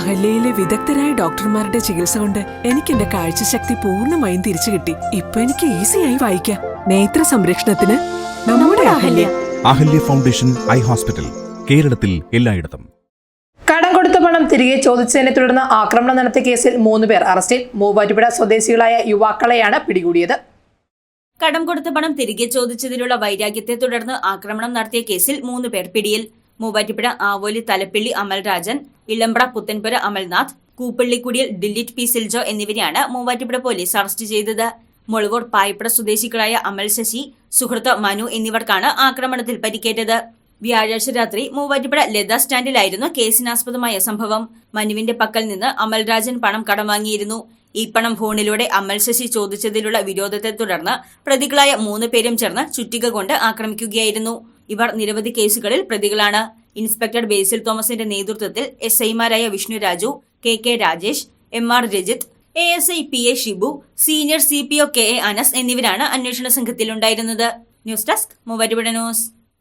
അഹല്യയിലെ വിദഗ്ധരായ ഡോക്ടർമാരുടെ ചികിത്സ കൊണ്ട് എനിക്ക് എന്റെ കാഴ്ചശക്തി പൂർണമായും തിരിച്ചു കിട്ടി. ഇപ്പൊ എനിക്ക് ഈസിയായി വായിക്കാം. നേത്ര സംരക്ഷണത്തിന് നമ്മുടെ Ahalya. Ahalya foundation eye hospital കേരളത്തിൽ എല്ലായിടത്തും. കടം കൊടുത്ത പണം തിരികെ ചോദിച്ചതിനെ തുടർന്ന് ആക്രമണം നടത്തിയ കേസിൽ മൂന്ന് പേർ അറസ്റ്റിൽ. മൂവാറ്റുപുഴ സ്വദേശികളായ യുവാക്കളെയാണ് പിടികൂടിയത്. കടം കൊടുത്ത പണം തിരികെ ചോദിച്ചതിലുള്ള വൈരാഗ്യത്തെ തുടർന്ന് ആക്രമണം നടത്തിയ കേസിൽ മൂന്ന് പേർ പിടിയിൽ. മൂവാറ്റുപുഴ ആവോലി തലപ്പിള്ളി അമൽരാജൻ ഇളമ്പ്ര പുത്തൻപുര അമൽനാഥ് കൂപ്പള്ളിക്കുടിയിൽ ഡില്ലിറ്റ് പി. സിൽജോ എന്നിവരെയാണ് മൂവാറ്റുപുഴ പോലീസ് അറസ്റ്റ് ചെയ്തത്. മുളവൂർ പായപ്പുഴ സ്വദേശികളായ അമൽ ശശി സുഹൃത്ത് മനു എന്നിവർക്കാണ് ആക്രമണത്തിൽ പരിക്കേറ്റത്. വ്യാഴാഴ്ച രാത്രി മൂവാറ്റുപുഴ ലത സ്റ്റാൻഡിലായിരുന്നു കേസിനാസ്പദമായ സംഭവം. മനുവിന്റെ പക്കൽ നിന്ന് അമൽരാജൻ പണം കടം വാങ്ങിയിരുന്നു ഈ പണം ഫോണിലൂടെ അമൽ ശശി ചോദിച്ചതിലുള്ള വിരോധത്തെ തുടർന്ന് പ്രതികളായ മൂന്ന് പേരും ചേർന്ന് ചുറ്റിക കൊണ്ട് ആക്രമിക്കുകയായിരുന്നു. ഇവർ നിരവധി കേസുകളിൽ പ്രതികളാണ്. ഇൻസ്പെക്ടർ ബേസിൽ തോമസിന്റെ നേതൃത്വത്തിൽ എസ് ഐമാരായ Vishnu Raju K K Rajesh M R Rajith A S I P A Shibu senior C P O K A Anas എന്നിവരാണ് അന്വേഷണ സംഘത്തിലുണ്ടായിരുന്നത്. News desk Muvattupuzha news.